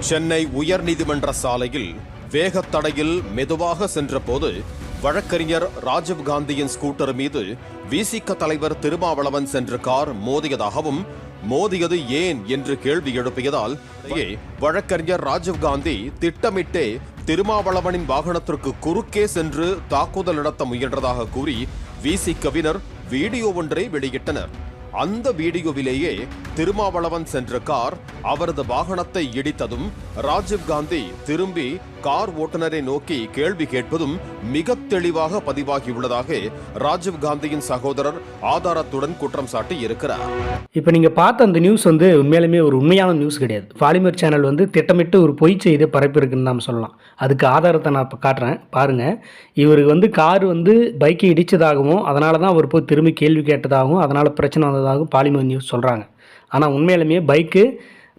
சென்னை உயர்நீதிமன்ற சாலையில் வேகத்தடையில் மெதுவாக சென்றபோது வழக்கறிஞர் ராஜீவ் காந்தியின் ஸ்கூட்டர் மீது விசிக தலைவர் திருமாவளவன் சென்ற கார் மோதியதாகவும் மோதியது ஏன்? என்று கேள்வி எழுப்பியதால் வழக்கறிஞர் ராஜீவ் காந்தி திட்டமிட்டே திருமாவளவனின் வாகனத்திற்கு குறுக்கே சென்று தாக்குதல் நடத்த முயன்றதாக கூறி விசிகவினர் வீடியோ ஒன்றை வெளியிட்டனர். அந்த வீடியோவிலேயே திருமாவளவன் சென்ற கார் அவரது வாகனத்தை இடித்ததும் ராஜீவ் காந்தி திரும்பி கார் ஓட்டுநரை நோக்கி கேள்வி கேட்பதும் மிக தெளிவாக பதிவாகியுள்ளதாக ராஜீவ் காந்தியின் சகோதரர் ஆதாரத்துடன் குற்றம் சாட்டி இருக்கிறார். இப்போ நீங்கள் பார்த்த அந்த நியூஸ் வந்து உண்மையிலுமே ஒரு உண்மையான நியூஸ் கிடையாது. பாலிமர் சேனல் வந்து திட்டமிட்டு ஒரு பொய் செய்தி பரப்பியிருக்குன்னு நாம் சொல்லலாம். அதுக்கு ஆதாரத்தை நான் இப்போ காட்டுறேன். பாருங்கள் இவருக்கு வந்து கார் வந்து பைக்கை இடித்ததாகவும் அதனால தான் அவர் போய் திரும்பி கேள்வி கேட்டதாகவும் அதனால் பிரச்சனை வந்ததாகவும் பாலிமர் நியூஸ் சொல்கிறாங்க ஆனால் உண்மையிலுமே பைக்கு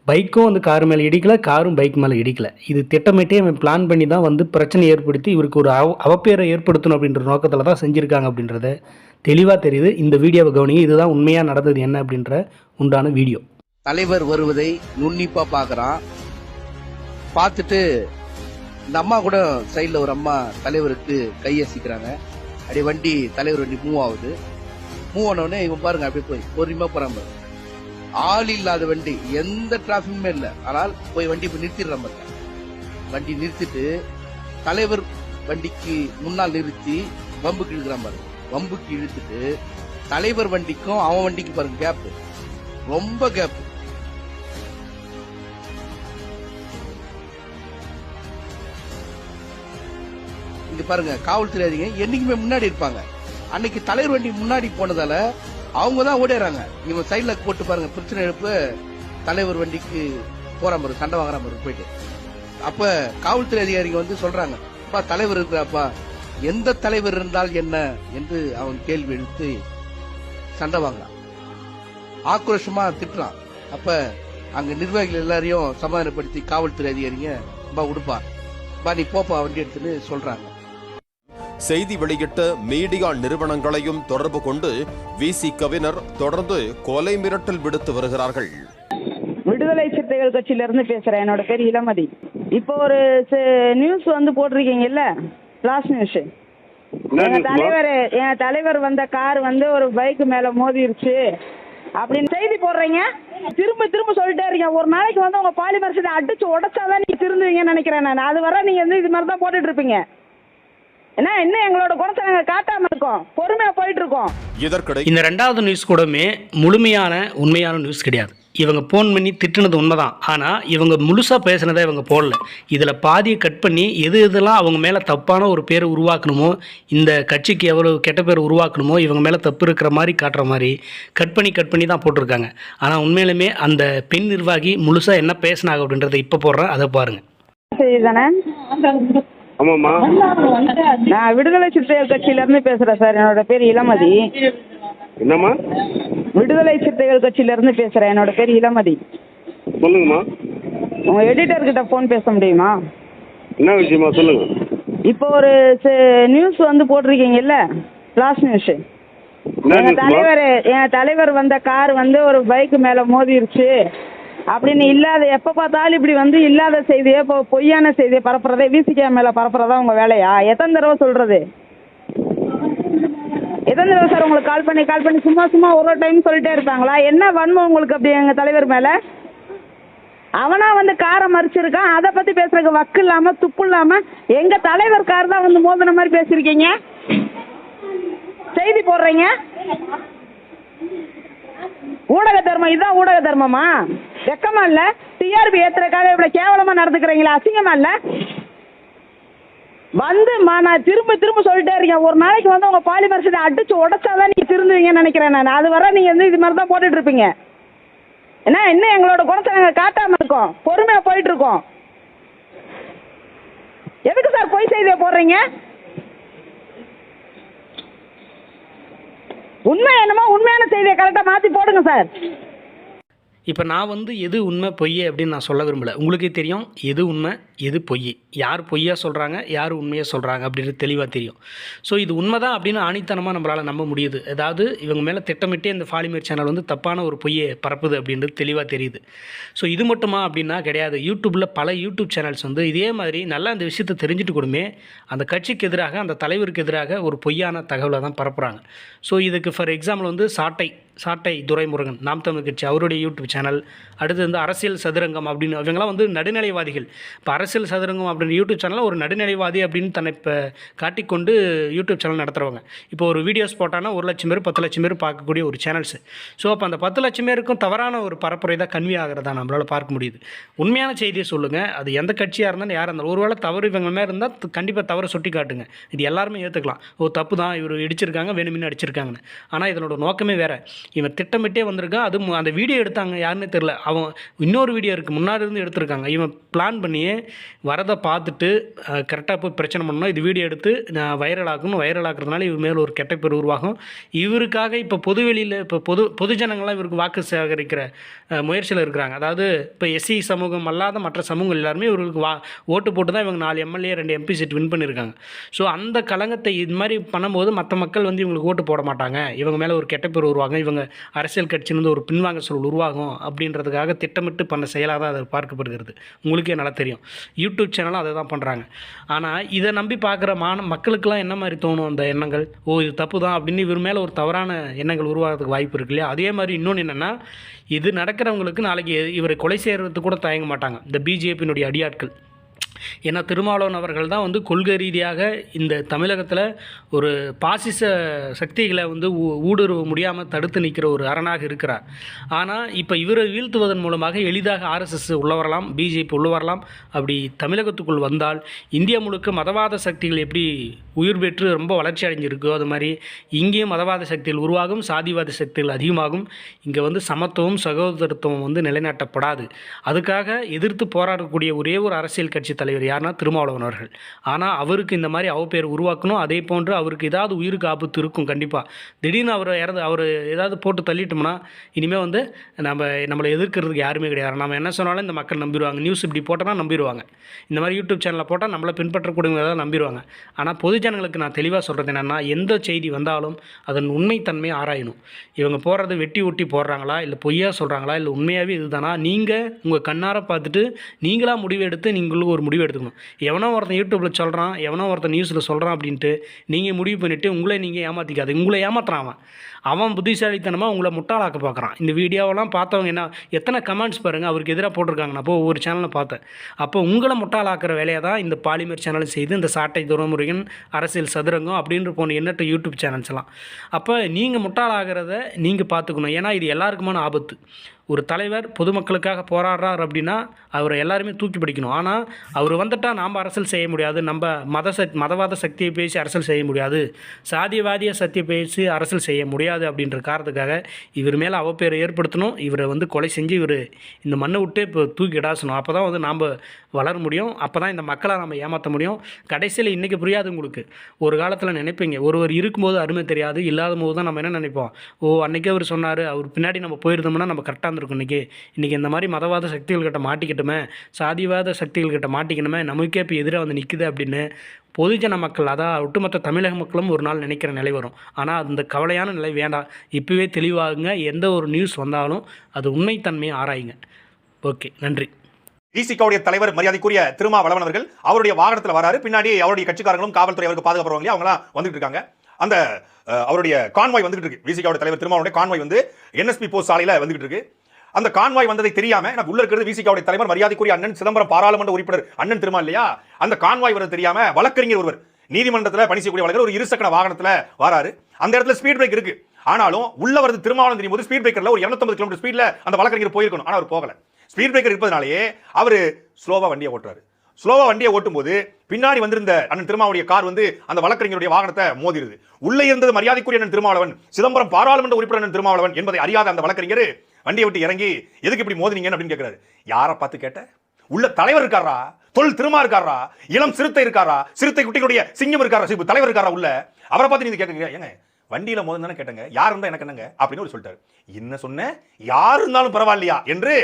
பைக்கும் வந்து கார் மேலே இடிக்கல காரும் பைக் மேலே இடிக்கல. இது திட்டமிட்டே அவன் பிளான் பண்ணி தான் வந்து பிரச்சனை ஏற்படுத்தி இவருக்கு ஒரு அவ அவப்பேரை ஏற்படுத்தணும் அப்படின்ற நோக்கத்தில் தான் செஞ்சுருக்காங்க அப்படின்றத தெளிவாக தெரியுது. இந்த வீடியோவை கவனிங்க இதுதான் உண்மையாக நடந்தது என்ன அப்படின்ற உண்டான வீடியோ. தலைவர் வருவதை நுண்ணிப்பாக பார்க்குறான் பார்த்துட்டு இந்த அம்மா கூட சைடில் ஒரு அம்மா தலைவருக்கு கையசிக்கிறாங்க அப்படியே வண்டி தலைவர் வண்டி மூவ் ஆகுது. மூவ் ஆனவுடனே இவன் பாருங்க அப்படியே போய் பொறுமையாக போறான் பாருங்க ஆள் இல்லாத வண்டி எந்த டிராபிக்குமே இல்ல. ஆனால் போய் வண்டி போய் நிறுத்திடுறோம் பாருங்க. வண்டி நிறுத்திட்டு தலைவர் வண்டிக்கு முன்னால் நிறுத்தி பம்புக்கு இழுக்கிறான் பாருங்க. பம்புக்கு இழுத்துட்டு தலைவர் வண்டிக்கும் அவன் வண்டிக்கு பாருங்க கேப் ரொம்ப கேப் இங்க பாருங்க காவல்துறை அதிகாரி என்னைக்குமே முன்னாடி இருப்பாங்க. அன்னைக்கு தலைவர் வண்டி முன்னாடி போனதால அவங்க தான் ஓடிடுறாங்க. இவன் சைட்ல போட்டு பாருங்க பிரச்சனை எழுப்பு தலைவர் வண்டிக்கு போற மாதிரி சண்டை வாங்குற மாதிரி போயிட்டு. அப்ப காவல்துறை அதிகாரிங்க வந்து சொல்றாங்க அப்பா தலைவர் இருக்கிறாப்பா. எந்த தலைவர் இருந்தால் என்ன? என்று அவன் கேள்வி எழுத்து சண்டை வாங்குறான். ஆக்ரோஷமா திட்டுறான். அப்ப அங்க நிர்வாகிகள் எல்லாரையும் சமாதானப்படுத்தி காவல்துறை அதிகாரிங்க பா உடுப்பா. பா நீ போப்பா வண்டி எடுத்துன்னு சொல்றாங்க. செய்தி வெளியிட்ட மீடியா நிறுவனங்களையும் தொடர்பு கொண்டு விசிகவினர் தொடர்ந்து கொலை மிரட்டல் விடுத்து வருகிறார்கள். விடுதலை சிறுத்தைகள் கட்சியில இருந்து பேசுறேன். என்னோட பேர் இளமதி. இப்போ ஒரு நியூஸ் வந்து போட்டிருக்கீங்கல்ல? லாஸ்ட் நியூஸ் எங்க தலைவர் என் தலைவர் வந்த கார் வந்து ஒரு பைக் மேல மோதிருச்சு. அப்படின்னு செய்தி போடுறீங்க? திரும்ப திரும்ப சொல்லிட்டே இருக்கீங்க. ஒரு நாளைக்கு வந்து உங்க பாலிமர் அடிச்சு உடைச்சாதான் நீங்க திருந்துவீங்கன்னு நினைக்கிறேன் நான். அது வர நீங்க வந்து இது மாதிரி தான் போட்டுட்டு இருப்பீங்க. என்ன இன்னும் எங்களோட குணத்தை நாங்க காட்டாம இருக்கோம்? பொறுமையா போயிட்டு இருக்கோம். இதற்கிடையே இந்த ரெண்டாவது நியூஸ் கூடமே முழுமையான உண்மையான நியூஸ் கிடையாது. இவங்க ஃபோன் பண்ணி திட்டுனது உண்மைதான். ஆனால் இவங்க முழுசாக பேசுனதை இவங்க போடல. இதில் பாதியை கட் பண்ணி எது எதெல்லாம் அவங்க மேலே தப்பான ஒரு பேரை உருவாக்கணுமோ இந்த கட்சிக்கு எவ்வளோ கெட்ட பேர் உருவாக்கணுமோ இவங்க மேலே தப்பு இருக்கிற மாதிரி காட்டுற மாதிரி கட் பண்ணி கட் பண்ணி தான் போட்டிருக்காங்க. ஆனால் உண்மையிலுமே அந்த பெண் நிர்வாகி முழுசாக என்ன பேசினாங்க அப்படின்றத இப்போ போடுறேன். அதை பாருங்கள் சரி தானே ஆமாம்மா. நான் விடுதலை சிறுத்தைகள் கட்சியில இருந்து பேசுறேன் சார். என்னோட பேர் இளமதி. என்னம்மா? விடுதலை சிறுத்தைகள் கட்சியில இருந்து பேசுறேன். என்னோட பேர் இளமதி. சொல்லுங்கம்மா. உங்க எடிட்டர் கிட்ட ஃபோன் பேச முடியுமா? என்ன விஷயமா சொல்லுங்க. இப்போ ஒரு நியூஸ் வந்து போட்டிருக்கீங்கல்ல? லாஸ்ட் நியூஸ் என்ன எங்க நியூஸ்மா தலைவர் என் தலைவர் வந்த கார் வந்து ஒரு பைக் மேல மோதிருச்சு. அப்படின்னு இல்லாத எப்ப பார்த்தாலும் இப்படி வந்து இல்லாத செய்தியை இப்போ பொய்யான செய்தியை பரப்புறதே விசிகே மேல பரப்புறதா உங்க வேலையா? எத்தனை தடவை சொல்றது? எத்தனை தடவை சார் உங்களுக்கு கால் பண்ணி கால் பண்ணி சும்மா சும்மா ஒரு ஒரு டைம் சொல்லிட்டே இருப்பாங்களா? என்ன வன்மம் உங்களுக்கு அப்படி எங்க தலைவர் மேல? அவனா வந்து காரை மறிச்சிருக்கான் அதை பத்தி பேசுறதுக்கு வக்கு இல்லாம துப்பு இல்லாம எங்க தலைவர் கார் தான் வந்து மோதின மாதிரி பேசியிருக்கீங்க? செய்தி போடுறீங்க? ஊடக தர்மம் இதுதான் ஊடக தர்மமா? வெக்கமா இல்ல? டிஆர்பி ஏத்துறதுக்காக இவ்வளவு கேவலமா நடந்துக்கிறீங்களா? அசிங்கமா இல்ல? வந்து நான் திரும்ப திரும்ப சொல்லிட்டே இருக்கேன். ஒரு நாளைக்கு வந்து உங்க பாலிமர் சீட்டை அடிச்சு உடச்சாதான் நீங்க திருந்துவீங்கன்னு நினைக்கிறேன் நான். அது வர நீங்க வந்து இது மாதிரி தான் போட்டுட்டு இருப்பீங்க. என்ன இன்னும் எங்களோட குணத்தை நாங்க காட்டாம இருக்கோம்? பொறுமையா போயிட்டு இருக்கோம். எதுக்கு சார் பொய் செய்தியை போடுறீங்க? உண்மை என்னமோ உண்மையான செய்தியை கரெக்டாக மாற்றி போடுங்க சார். இப்போ நான் வந்து எது உண்மை பொய் அப்படின்னு நான் சொல்ல விரும்பல. உங்களுக்கே தெரியும் எது உண்மை எது பொய். யார் பொய்யா சொல்கிறாங்க யார் உண்மையாக சொல்கிறாங்க அப்படின்றது தெளிவாக தெரியும். ஸோ இது உண்மை தான் அப்படின்னு ஆணித்தனமாக நம்மளால் நம்ப முடியுது. அதாவது இவங்க மேலே திட்டமிட்டே இந்த ஃபாலிமேர் சேனல் வந்து தப்பான ஒரு பொய்யை பரப்புது அப்படின்றது தெளிவாக தெரியுது. ஸோ இது மட்டுமா அப்படின்னா கிடையாது. யூடியூப்பில் பல யூடியூப் சேனல்ஸ் வந்து இதே மாதிரி நல்லா இந்த விஷயத்தை தெரிஞ்சுட்டு கூடமே அந்த கட்சிக்கு எதிராக அந்த தலைவருக்கு எதிராக ஒரு பொய்யான தகவலை தான் பரப்புகிறாங்க ஸோ இதுக்கு ஃபார் எக்ஸாம்பிள் வந்து சாட்டை. சாட்டை துரைமுருகன் நாம் தமிழ் கட்சி அவருடைய யூடியூப் சேனல் அடுத்து வந்து அரசியல் சதுரங்கம் அப்படின்னு இவங்கெல்லாம் வந்து நடுநிலைவாதிகள். இப்போ அரசியல் சதுரங்கம் அப்படின்னு யூடியூப் சேனலில் ஒரு நடுநிலைவாதி அப்படின்னு தன்னை இப்போ காட்டிக்கொண்டு யூடியூப் சேனல் நடத்துகிறவங்க இப்போ ஒரு வீடியோஸ் போட்டானா ஒரு லட்சம் பேர் பத்து லட்சம் பேர் பார்க்கக்கூடிய ஒரு சேனல்ஸ். ஸோ அப்போ அந்த பத்து லட்சம் பேருக்கும் தவறான ஒரு பரப்புரை தான் கன்வி ஆகிறதா நம்மளால் பார்க்க முடியுது. உண்மையான செய்தியை சொல்லுங்கள் அது எந்த கட்சியாக இருந்தாலும் யாராக இருந்தாலும் ஒருவேளை தவறு இவங்க மேலே இருந்தால் கண்டிப்பாக தவறு சுட்டி காட்டுங்க. இது எல்லாருமே ஏற்றுக்கலாம் ஓ தப்பு தான். இவர் இடிச்சிருக்காங்க வேணுமின்னு அடிச்சிருக்காங்கன்னு. ஆனால் இதனோட நோக்கமே வேறு. இவன் திட்டமிட்டே வந்திருக்கான் அது அந்த வீடியோ எடுத்தாங்க யாருன்னே தெரில அவன் இன்னொரு வீடியோ இருக்குது முன்னாடி இருந்து எடுத்திருக்காங்க. இவன் பிளான் பண்ணியே வரதை பார்த்துட்டு கரெக்டாக போய் பிரச்சனை பண்ணணும் இது வீடியோ எடுத்து நான் வைரல் ஆகணும் வைரல் ஆக்குறதுனால இவர் மேலே ஒரு கெட்ட பேர் உருவாகும். இவருக்காக இப்போ பொதுவெளியில் இப்போ பொது பொதுஜனங்கள்லாம் இவருக்கு வாக்கு சேகரிக்கிற முயற்சியில் இருக்கிறாங்க. அதாவது இப்போ எஸ்சி சமூகம் அல்லாத மற்ற சமூகம் எல்லாருமே இவருக்கு வா ஓட்டு போட்டு தான் இவங்க நாலு எம்எல்ஏ ரெண்டு எம்பி சீட் வின் பண்ணியிருக்காங்க. ஸோ அந்த கலங்கத்தை இது மாதிரி பண்ணும்போது மற்ற மக்கள் வந்து இவங்களுக்கு ஓட்டு போட மாட்டாங்க. இவங்க மேலே ஒரு கெட்ட பேர் உருவாங்க இவங்க அரசியல் கட்சியிலிருந்து ஒரு பின்வாங்க சூழல் உருவாகும் அப்படின்றதுக்காக திட்டமிட்டு பண்ண செயலாக தான் அது பார்க்கப்படுகிறது. உங்களுக்கே நல்லா தெரியும். யூடியூப் சேனலும் அதை தான் பண்ணுறாங்க ஆனால் இதை நம்பி பார்க்குற மான மக்களுக்கெல்லாம் என்ன மாதிரி தோணும் அந்த எண்ணங்கள்? ஓ இது தப்பு தான் அப்படின்னு இவர் மேலே ஒரு தவறான எண்ணங்கள் உருவாகிறதுக்கு வாய்ப்பு இருக்கு இல்லையா? அதே மாதிரி இன்னொன்று என்னென்னா இது நடக்கிறவங்களுக்கு நாளைக்கு இவரை கொலை செய்கிறதுக்கு கூட தயங்க மாட்டாங்க. இந்த பிஜேபியினுடைய அடியாட்கள். ஏன்னா திருமாவளவன் அவர்கள் தான் வந்து கொள்கை ரீதியாக இந்த தமிழகத்தில் ஒரு பாசிச சக்திகளை வந்து ஊ- ஊடுருவ முடியாமல் தடுத்து நிற்கிற ஒரு அரணாக இருக்கிறார். ஆனால் இப்போ இவரை வீழ்த்துவதன் மூலமாக எளிதாக ஆர்எஸ்எஸ் உள்ள வரலாம் பிஜேபி உள்ள வரலாம். அப்படி தமிழகத்துக்குள் வந்தால் இந்தியா முழுக்க மதவாத சக்திகள் எப்படி உயிர் பெற்று ரொம்ப வளர்ச்சி அடைஞ்சிருக்கோ. அது மாதிரி இங்கேயும் மதவாத சக்திகள் உருவாகும் சாதிவாத சக்திகள் அதிகமாகும். இங்கே வந்து சமத்துவம் சகோதரத்துவம் வந்து நிலைநாட்டப்படாது. அதுக்காக எதிர்த்து போராடக்கூடிய ஒரே ஒரு அரசியல் கட்சி தலைவர் யாருன்னா திருமாவளவன் அவர்கள். ஆனால் அவருக்கு இந்த மாதிரி அவப்பேர் உருவாக்கணும். அதே போன்று அவருக்கு ஏதாவது உயிருக்கு ஆபத்து இருக்கும் கண்டிப்பாக திடீர்னு அவர் இறந்து அவர் ஏதாவது போட்டு தள்ளிட்டோம்னா இனிமேல் வந்து நம்ம நம்மளை எதிர்க்கிறதுக்கு யாருமே கிடையாது. நம்ம என்ன சொன்னாலும் இந்த மக்கள் நம்பிடுவாங்க. நியூஸ் இப்படி போட்டோம்னா நம்பிடுவாங்க. இந்த மாதிரி யூடியூப் சேனலில் போட்டால் நம்மளை பின்பற்றக்கூடியவங்க ஏதாவது நம்பிடுவாங்க. ஆனால் பொது பொதுஜனங்களுக்கு நான் தெளிவாக சொல்கிறது என்னென்னா எந்த செய்தி வந்தாலும் அதன் உண்மைத்தன்மையை ஆராயணும். இவங்க போடுறது வெட்டி ஒட்டி போடுறாங்களா இல்லை பொய்யா சொல்கிறாங்களா இல்லை உண்மையாகவே இதுதானா? நீங்கள் உங்கள் கண்ணார பார்த்துட்டு நீங்களாக முடிவு எடுத்து ஒரு முடிவு எடுத்துக்கணும். எவனோ ஒருத்தன் யூடியூப்பில் சொல்கிறான் எவனோ ஒருத்தன் நியூஸில் சொல்கிறான் அப்படின்ட்டு நீங்கள் முடிவு பண்ணிவிட்டு உங்களை நீங்கள் ஏமாற்றிக்காது உங்களை ஏமாத்துறான் அவன். அவன் புத்திசாலித்தனமாக உங்களை முட்டாளாக்க பார்க்குறான் இந்த வீடியோவெல்லாம் பார்த்தவங்க என்ன எத்தனை கமெண்ட்ஸ் பாருங்கள் அவருக்கு எதிராக போட்டிருக்காங்க நான் அப்போ ஒவ்வொரு சேனலில் பார்த்தேன். அப்போ உங்களை முட்டாளாக்குற வேலையை தான் இந்த பாலிமர் சேனல் செய்து இந்த சாட்டை துரைமுருகன் அரசியல் சதுரங்கம் அப்படின்ற போன எண்ணற்ற யூடியூப் சேனல்ஸ் எல்லாம் அப்போ நீங்கள் முட்டாளாகிறத நீங்கள் பார்த்துக்கணும். ஏன்னா இது எல்லாருக்குமான ஆபத்து. ஒரு தலைவர் பொதுமக்களுக்காக போராடுறார் அப்படின்னா அவரை எல்லாருமே தூக்கி பிடிக்கணும். ஆனால் அவர் வந்துட்டால் நாம் அரசியல் செய்ய முடியாது. நம்ம மத சக் மதவாத சக்தியை பேசி அரசியல் செய்ய முடியாது. சாதியவாதிய சக்தியை பேசி அரசியல் செய்ய முடியாது அப்படின்ற காரணத்துக்காக இவர் மேலே அவப்பேரை ஏற்படுத்தணும். இவரை வந்து கொலை செஞ்சு இவர் இந்த மண்ணை விட்டு இப்போ தூக்கி இடாசணும். அப்போ தான் வந்து நாம் வளர முடியும். அப்போ தான் இந்த மக்களை நம்ம ஏமாற்ற முடியும். கடைசியில் இன்றைக்கி புரியாது உங்களுக்கு. ஒரு காலத்தில் நினைப்பீங்க. ஒருவர் இருக்கும்போது அருமை தெரியாது. இல்லாத போது தான் நம்ம என்ன நினைப்போம்? ஓ அன்றைக்கே அவர் சொன்னார். அவர் பின்னாடி நம்ம போயிருந்தோம்னா நம்ம கரெக்டாக இருக்கும் இன்றைக்கி இன்றைக்கி இந்த மாதிரி மதவாத சக்திகள்கிட்ட மாட்டிக்கிட்டோமே சாதிவாத சக்திகள்கிட்ட மாட்டிக்கணுமே நமக்கே இப்போ எதிராக வந்து நிற்குது அப்படின்னு பொதுஜன மக்கள் அதான் ஒட்டுமொத்த தமிழக மக்களும் ஒரு நாள் நினைக்கிற நிலை வரும். ஆனால் அந்த கவலையான நிலை வேண்டாம். இப்போவே தெளிவாகுங்க. எந்த ஒரு நியூஸ் வந்தாலும் அது உண்மைத்தன்மையை ஆராயுங்க. ஓகே நன்றி. விசிகாவுடைய தலைவர் மரியாதைக்குரிய திருமாவளவன் அவர்கள் அவருடைய வாகனத்தில் வராரு. பின்னாடி அவருடைய கட்சிக்காரங்களும் காவல்துறை அவருக்கு பாதுகாப்புறவங்களே அவங்களாம் வந்துட்டு இருக்காங்க. அந்த அவருடைய கான்வாய் வந்துகிட்டு இருக்கு. விசிகாவுடைய தலைவர் திருமாவளவனுடைய கான்வாய் வந்து என்எஸ்பி போஸ்ட் சாலையில் வந்துகிட்டு இருக்கு. அந்த கான்வாய் வந்ததை தெரியாம எனக்கு உள்ள இருக்கிறது விசிகாவுடைய தலைவர் மரியாதைக்குரிய அண்ணன் சிதம்பரம் பாராளுமன்ற உறுப்பினர் அண்ணன் திருமா இல்லையா? அந்த கான்வாய் வரது தெரியாம வழக்கறிஞர் ஒருவர் நீதிமன்றத்தில் பணி செய்யக்கூடிய வழக்கறிஞர் ஒரு இருசக்கர வாகனத்தில் வராரு. அந்த இடத்துல ஸ்பீட் பிரேக் இருக்கு. ஆனாலும் உள்ள வரது திருமாவளம் தெரியும் போது ஸ்பீட் பிரேக்கர்ல ஒரு 250 கிலோமீட்டர் ஸ்பீட்ல அந்த வழக்கறிஞர் போயிருக்கணும். ஆனால் அவர் போகல. ஸ்பீட் பிரேக்கர் இருப்பதனாலேயே அவர் ஸ்லோவா வண்டியை ஓட்டுறாரு. ஸ்லோவா வண்டியை ஓட்டும்போது பின்னாடி வந்திருந்த அண்ணன் திருமாவுடைய கார் வந்து அந்த வழக்கறிஞருடைய வாகனத்தை மோதிருது. உள்ளே இருந்தது மரியாதைக்குரிய அண்ணன் திருமாவளவன் சிதம்பரம் பாராளுமன்ற உறுப்பினர் அண்ணன் திருமாவளவன் என்பதை அறியாத அந்த வழக்கறிஞர் வண்டியை விட்டு இறங்கி எதுக்கு இப்படி மோதினீங்கன்னு? அப்படின்னு கேட்கறாரு யாரை பார்த்து கேட்ட? உள்ள தலைவர் இருக்காரா? தொல் திருமா இருக்காரா? இளம் சிறுத்தை இருக்காரா? சிறுத்தை குட்டிகளுடைய சிங்கம் இருக்காரா? சிப்பு தலைவர் இருக்காரா உள்ள? அவரை பார்த்து நீங்க கேட்குறீங்க ஏங்க வண்டியில மோதல் தானே கேட்டங்க. யார் இருந்தால் எனக்கு என்னங்க? அப்படின்னு ஒரு சொல்லிட்டாரு. என்ன சொன்னேன் யார் இருந்தாலும் பரவாயில்லையா? என்று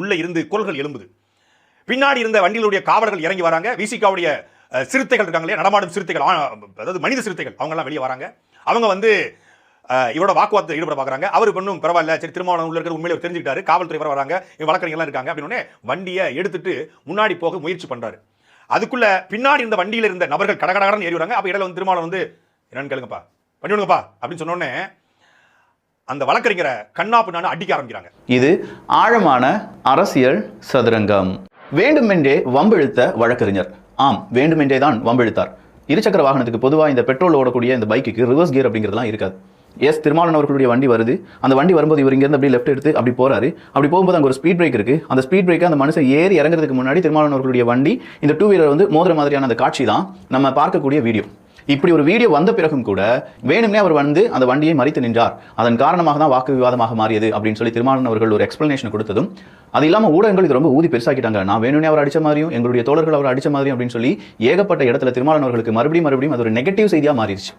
உள்ள இருந்து குரல்கள் எழும்புது. பின்னாடி இருந்த வண்டிகளுடைய காவலர்கள் இறங்கி வராங்க. விசிகாவுடைய சிறுத்தைகள் இருக்காங்க இல்லையா? நடமாடும் சிறுத்தைகள் அதாவது மனித சிறுத்தைகள் அவங்கெல்லாம் வெளியே வராங்க. அவங்க வந்து இவரோட வாக்குவாதத்தில் ஈடுபட பார்க்குறாங்க அவர் பண்ணும் பரவாயில்ல. சரி திருமாவளவன் உள்ள இருக்கிற உண்மையில தெரிஞ்சுக்கிட்டாரு. காவல்துறை வர வராங்க. இவங்க வழக்கறிஞர்லாம் இருக்காங்க. அப்படின்னு வண்டியை எடுத்துட்டு முன்னாடி போக முயற்சி பண்றாரு. அதுக்குள்ள பின்னாடி இருந்த வண்டியில இருந்த நபர்கள் கடகடகடன் ஏறி வராங்க. அப்போ இடையில வந்து திருமாவளவன் வந்து என்னன்னு கேளுங்கப்பா. பண்ணி விடுங்கப்பா. அப்படின்னு சொன்ன உடனே அந்த வழக்கறிஞரை கண்ணா பின்னான்னு அடிக்க ஆரம்பிக்கிறாங்க. இது ஆழமான அரசியல் சதுரங்கம். வேண்டுமென்றே வம்பிழுத்த வழக்கறிஞர். ஆம் வேண்டுமென்றே தான் வம்பிழுத்தார். இருசக்கர வாகனத்துக்கு பொதுவாக இந்த பெட்ரோல் ஓடக்கூடிய இந்த பைக்குக்கு ரிவர்ஸ் கியர் அப்படிங்கிறதுலாம் இருக்காது. எஸ் திருமாவளவன் அவர்களுடைய வண்டி வருது. அந்த வண்டி வரும்போது இவர் இங்கேருந்து அப்படியே லெஃப்ட் எடுத்து அப்படி போறாரு. அப்படி போகும்போது அங்கே ஒரு ஸ்பீட் பிரேக் இருக்கு. அந்த ஸ்பீட் பிரேக்கை அந்த மனுஷன் ஏறி இறங்குறதுக்கு முன்னாடி திருமாவளவன் அவர்களுடைய வண்டி இந்த டூ வீலர் வந்து மோதிர மாதிரியான அந்த காட்சி தான் நம்ம பார்க்கக்கூடிய வீடியோ இப்படி ஒரு வீடியோ வந்த பிறகும் கூட வேணும்னே அவர் வந்து அந்த வண்டியை மறித்து நின்றார். அதன் காரணமாக தான் வாக்கு விவாதமாக மாறியது அப்படின்னு சொல்லி திருமாவளவன் அவர்கள் ஒரு எக்ஸ்பிளனேஷன் கொடுத்ததும் அது இல்லாமல் ஊடகங்கள் இது ரொம்ப ஊதி பெருசாக்கிட்டாங்க. நான் வேணும்னே அவர் அடிச்ச மாதிரியும் எங்களுடைய தோழர்கள் அவர் அடிச்ச மாதிரியும் அப்படின்னு சொல்லி ஏகப்பட்ட இடத்துல திருமாவளவன் அவர்களுக்கு மறுபடியும் மறுபடியும் அது ஒரு நெகட்டிவ் செய்தியாக மாறிடுச்சு.